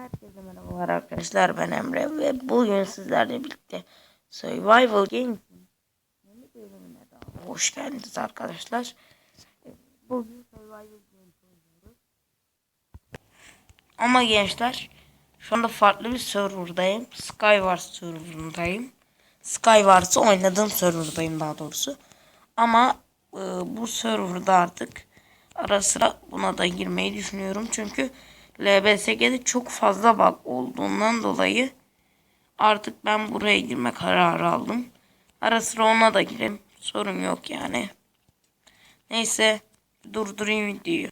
Herkese merhabalar arkadaşlar ben Emre ve bugün sizlerle birlikte Survival Games'in yeni bölümüne daha hoş geldiniz arkadaşlar. Bugün Survival Games. Ama gençler şu anda farklı bir serverdayım. Skywars serverındayım. Skywars'ı oynadığım serverdayım daha doğrusu. Ama e, bu serverda artık ara sıra buna da girmeyi düşünüyorum. Çünkü LBSG'de çok fazla bug olduğundan dolayı artık ben buraya girme kararı aldım. Ara sıra ona da girelim. Sorun yok yani. Neyse durdurayım videoyu.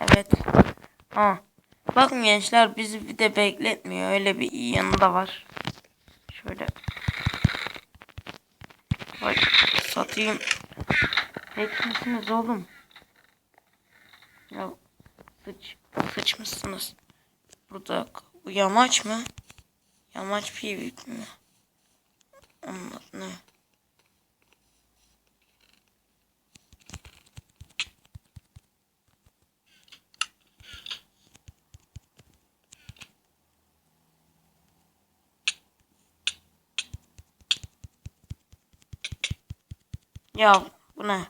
Evet. Ha. Bakın gençler bizi bir de bekletmiyor. Öyle bir iyi yanı da var. Şöyle. Ay, satayım. Bekliyorsunuz oğlum. Ya sıç, sıçmışsınız. Burada bu yamaç mı? Yamaç PvP mi? Onlar ne? Ya bu ne?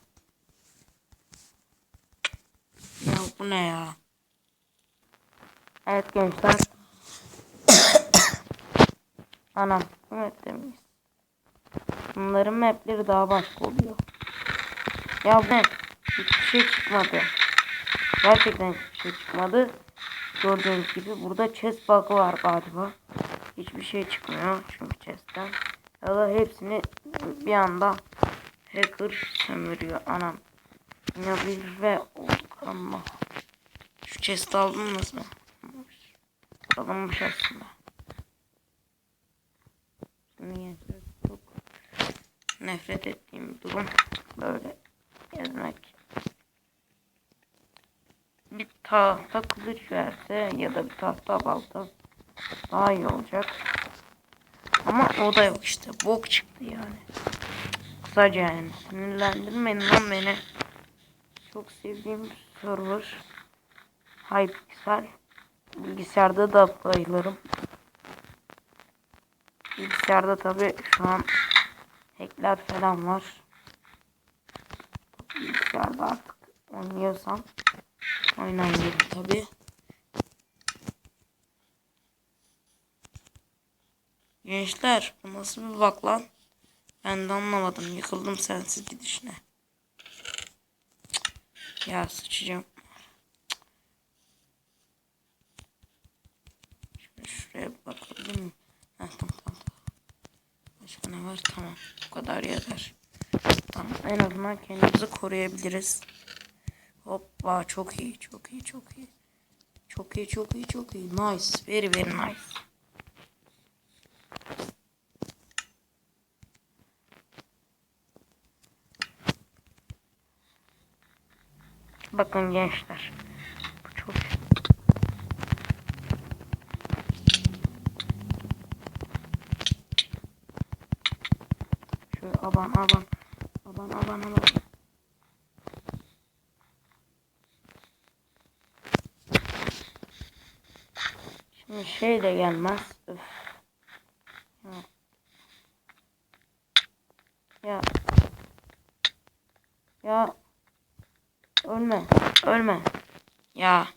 Ya bu ne ya? Evet gençler. Anam. Evet demiş. Bunların mapleri daha başka oluyor. Ya bu ne? Hiçbir şey çıkmadı. Gerçekten hiçbir şey çıkmadı. Gördüğünüz gibi burada chest bug'ı var galiba. Hiçbir şey çıkmıyor çünkü chest'ten. Ya da hepsini bir anda hacker sömürüyor. Anam. Ya bir ve ama. Şu chest aldınız mı? Alınmış aslında. Çok nefret ettiğim durum böyle gezmek. Bir tahta kılıç verse ya da bir tahta balta daha iyi olacak. Ama o da yok işte. Bok çıktı yani. Kısaca yani. Sinirlendirmeyin lan beni. Çok sevdiğim server. Hypixel. Bilgisayarda da bayılırım. Bilgisayarda tabi şu an hackler falan var. Bilgisayarda artık oynuyorsam oynayabilirim tabi. Gençler bu nasıl bir bak lan? Ben de anlamadım. Yıkıldım sensiz gidişine. Ya sıçacağım. Şöyle şuraya bakabilir miyim? Heh, tamam tamam. Başka ne var? Tamam. Bu kadar yeter. Tamam. En azından kendimizi koruyabiliriz. Hoppa çok iyi çok iyi çok iyi. Çok iyi çok iyi çok iyi. Nice. Very very nice. Bakın gençler. Bu çok Şöyle aban aban. Aban aban aban. Şimdi şey de gelmez. Öf. Ya. Ya. Ya. Ölme. Ölme. Ya.